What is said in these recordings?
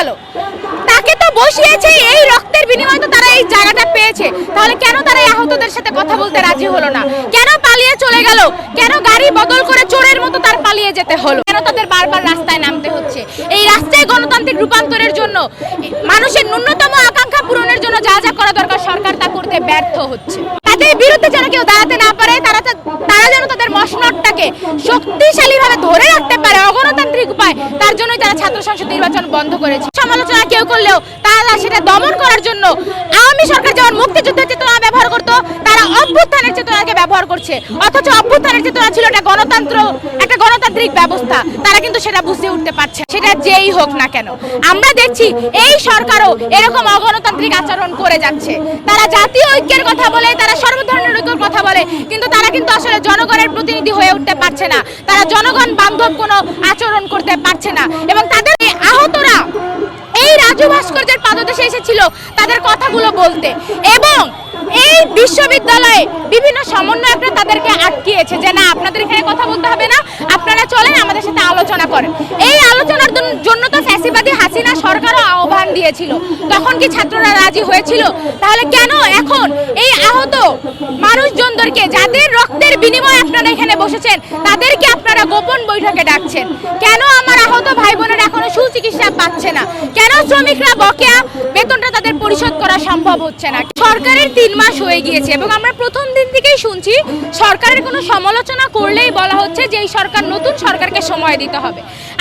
গেল। তাকে তো বসিয়েছে, এই রক্তের বিনিময়ে তো তারা এই জায়গাটা পেয়েছে। তাহলে কেন তারা আহতদের সাথে কথা বলতে রাজি হলো না? কেন পালিয়ে চলে গেল? কেন গাড়ি বদল করে চোরের মতো তার পালিয়ে যেতে হলো? কেন তাদের বারবার রাস্তায় নামতে হচ্ছে? এই রাস্তায় গণতান্ত্রিক রূপান্তরের জন্য, মানুষের ন্যূনতম আকাঙ্ক্ষা পূরণের জন্য যা যা করা দরকার, সরকার তা করতে ব্যর্থ হচ্ছে। তাদের বিরুদ্ধে যেন কেউ দাঁড়াতে না পারে, তারা তারা যেন তাদের মসনদটাকে শক্তিশালীভাবে ধরে রাখতে পারে, অগণতান্ত্রিক উপায়, তার জন্যই তারা ছাত্র সংসদ নির্বাচন বন্ধ করেছে। সমালোচনা কেউ করলেও তারা সেটা দমন করার জন্য আওয়ামী সরকার যেমন মুক্তিযুদ্ধের চেতনা ব্যবহার করতো, তারা অভ্যুত্থানের চেতনাকে ব্যবহার করছে। অথচ অভ্যুত্থানের চেতনা ছিল একটা গণতন্ত্র, একটা গণতান্ত্রিক ব্যবস্থা। তারা কিন্তু সেটা বুঝে উঠতে পারছে সেটা যেই হোক না কেন। আমরা দেখছি এই সরকারও এরকম অগণতান্ত্রিক আচরণ করে যাচ্ছে। তারা জাতীয় ঐক্যের কথা বলে, তারা সর্বধরনের ঐক্যের কথা বলে, কিন্তু তারা কিন্তু আসলে জনগণের প্রতিনিধি হয়ে উঠতে পারছে না। তারা জনগণ বান্ধব কোনো আচরণ করতে রাজু ভাস্কর্যের পাদদেশে এসেছিল তাদের কথাগুলো বলতে। এবং এই বিশ্ববিদ্যালয়ে বিভিন্ন সমন্বয়করা তাদেরকে আটকিয়েছে যে না, আপনাদের এখানে কথা বলতে হবে না, আপনারা চলেন, আমাদের সাথে আলোচনা করেন। এই আলোচনার জন- জন্য তো ফ্যাসিবাদী আহ্বান দিয়েছিল তখন কি ছাত্ররা রাজি হয়েছিল? তাহলে কেন এখন এই আহত মানুষজনদেরকে, যাদের রক্তের বিনিময়ে আপনারা এখানে বসেছেন, তাদেরকে আপনারা গোপন বৈঠকে ডাকছেন? কেন আমার আহত ভাই বোনেরা এখনও সুচিকিৎসা পাচ্ছে না? কেন শ্রমিকরা বকেয়া বেতনটা তাদের পরিশোধ করা সম্ভব হচ্ছে না? সরকারের তিন মাস হয়ে গিয়েছে এবং আমরা প্রথম দিন থেকেই শুনছি, সরকারের কোনো সমালোচনা করলেই বলা হচ্ছে যে এই সরকার, নতুন সরকারকে সময় দিতে হবে।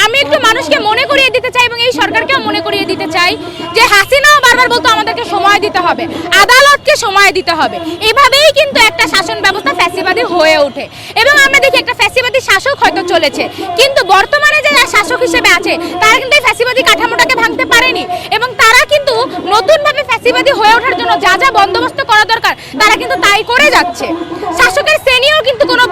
আমি একটু মানুষকে মনে করিয়ে দিতে চাই এবং এই সরকারকেও মনে করিয়ে দিতে চাই যে হাসিনাও বারবার বলতো আমাদেরকে সময় দিতে হবে, আদালতকে সময় দিতে হবে। এভাবেই কিন্তু একটা শাসন ব্যবস্থা ফ্যাসিবাদী হয়ে ওঠে। এবং আমরা দেখি একটা ফ্যাসিবাদী শাসক হয়তো চলেছে, কিন্তু বর্তমানে যারা শাসক হিসেবে আছে, তারা কিন্তু এই ফ্যাসিবাদী কাঠামোটাকে ভাঙতে পারেনি এবং তারা কিন্তু নতুনভাবে ফ্যাসিবাদী হয়ে ওঠার জন্য যা যা বন্দোবস্ত করা দরকার, তারা কিন্তু তাই করে যাচ্ছে। শাসকের শ্রেণীও কিন্তু কোনো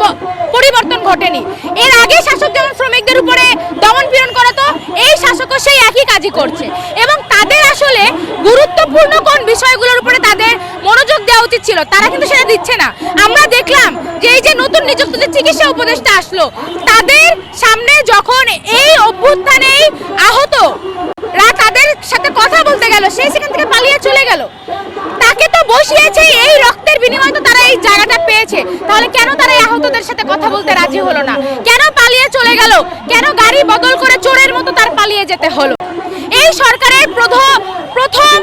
পরিবর্তন ঘটেনি। এর আগে শাসক যেমন শ্রমিকদের উপরে দমন পীড়ন করাতো এই শাসকও সেই একই কাজই করছে। এবং তাদের আসলে গুরুত্বপূর্ণ কোন বিষয়গুলোর উপরে তাদের মনোযোগ দেওয়া উচিত ছিল, তারা কিন্তু সেটা দিচ্ছে না। আমরা দেখলাম যে এই যে নতুন নিযুক্ত যে চিকিৎসা উপদেষ্টা আসলো, তাদের সামনে যখন এই অভ্যুত্থানেই আহত সাথে কথা বলতে গেল। সেই সেখান থেকে পালিয়ে চলে গেল। তাকে তো বসিয়েছে এই রক্তের বিনিময়ে তো তারা এই জায়গাটা পেয়েছে। তাহলে কেন তারা আহতদের সাথে কথা বলতে রাজি হলো না? কেন পালিয়ে চলে গেল? কেন গাড়ি বদল করে চোরের মতো তার পালিয়ে যেতে হলো? এই সরকারের প্রথম প্রথম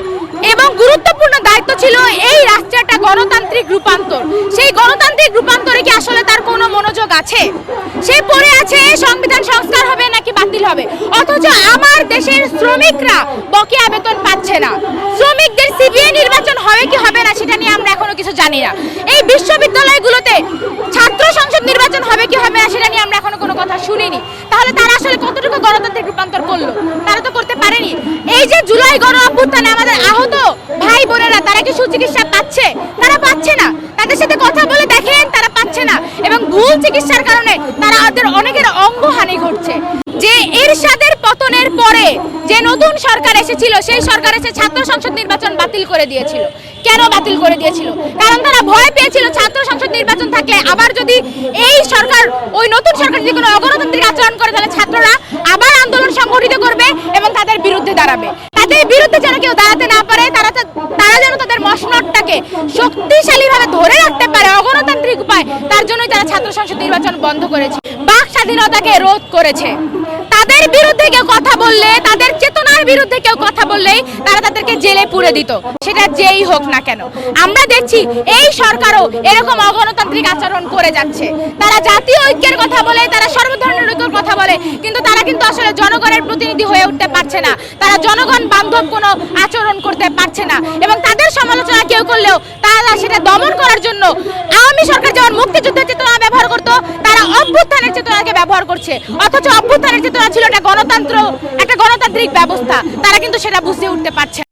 এবং গুরুত্বপূর্ণ দায়িত্ব ছিল এই রাষ্ট্রের একটা গণতান্ত্রিক রূপান্তর। সেই গণতান্ত্রিক রূপান্তরে কি আসলে তার কোনো মনোযোগ আছে? সে পড়ে আছে, সংবিধান সংস্কার হবে নাকি বাতিল হবে? অথচ আমার দেশের শ্রমিকরা বকেয়া বেতন পাচ্ছে না। শ্রমিকদের সিবিআই নির্বাচন হবে কি হবে না সেটা নিয়ে আমরা এখনও কিছু জানি না। এই বিশ্ববিদ্যালয়গুলোতে ছাত্র সংসদ নির্বাচন হবে কি হবে না সেটা নিয়ে আমরা এখনও কোনো কথা শুনিনি। তাহলে তারা আসলে কতটুকু গণতান্ত্রিক রূপান্তর করল? তারা তো করতে পারেনি। এই যে জুলাই গণ অভ্যুত্থানে আমাদের আহত ভাই বোনেরা, তারা কি সুচিকিৎসা পাচ্ছে? তারা পাচ্ছে না। তাদের সাথে কথা বলে দেখেন, তারা পাচ্ছে না। এবং ভুল চিকিৎসার কারণে তারা ওদের অনেকের অঙ্গহানি ঘটছে। যে এরশাদের পতনের পরে যে নতুন সরকার এসেছিল, সেই সরকার এসে ছাত্র সংসদ নির্বাচন বাতিল করে দিয়েছিল। কেন বাতিল করে দিয়েছিল? কারণ তারা ভয় পেয়েছিল ছাত্র সংসদ নির্বাচন থাকলে। আবার যদি এই সরকার, ওই নতুন সরকার যদি কোনো অগণতান্ত্রিক আচরণ করে, তাহলে ছাত্ররা আবার আন্দোলন সংগঠিত করবে এবং তাদের বিরুদ্ধে দাঁড়াবে। তাদের বিরুদ্ধে যেন কেউ দাঁড়াতে না পারে, তারা তারা যেন তাদের মসনদটাকে শক্তিশালীভাবে ধরে রাখতে পারে অগণতান্ত্রিক উপায়, তার জন্যই তারা ছাত্র সংসদ নির্বাচন বন্ধ করেছে। স্বাধীনতাকে রোধ করেছে। তাদের বিরুদ্ধে কেউ কথা বললে, তাদের চেতনার বিরুদ্ধে কেউ কথা বললেই তারা তাদেরকে জেলে পুরে দিত। সেটা যেই হোক না কেন। আমরা দেখছি এই সরকারও এরকম অগণতান্ত্রিক আচরণ করে যাচ্ছে। তারা জাতীয় ঐক্যের কথা বলে, তারা সর্বধরনের ঐক্যের কথা বলে, কিন্তু তারা কিন্তু আসলে জনগণের প্রতিনিধি হয়ে উঠতে পারছে না। তারা জনগণ বান্ধব কোনো আচরণ করতে পারছে না। এবং তাদের সমালোচনা কেউ করলেও তারা সেটা দমন করার জন্য আওয়ামী সরকার যেমন মুক্তিযুদ্ধের চেতনা ব্যবহার করতো করছে অথচ অভ্যুত্থানের চেতনা ছিল একটা গণতন্ত্র, একটা গণতান্ত্রিক ব্যবস্থা, তারা কিন্তু সেটা বুঝে উঠতে পারছে।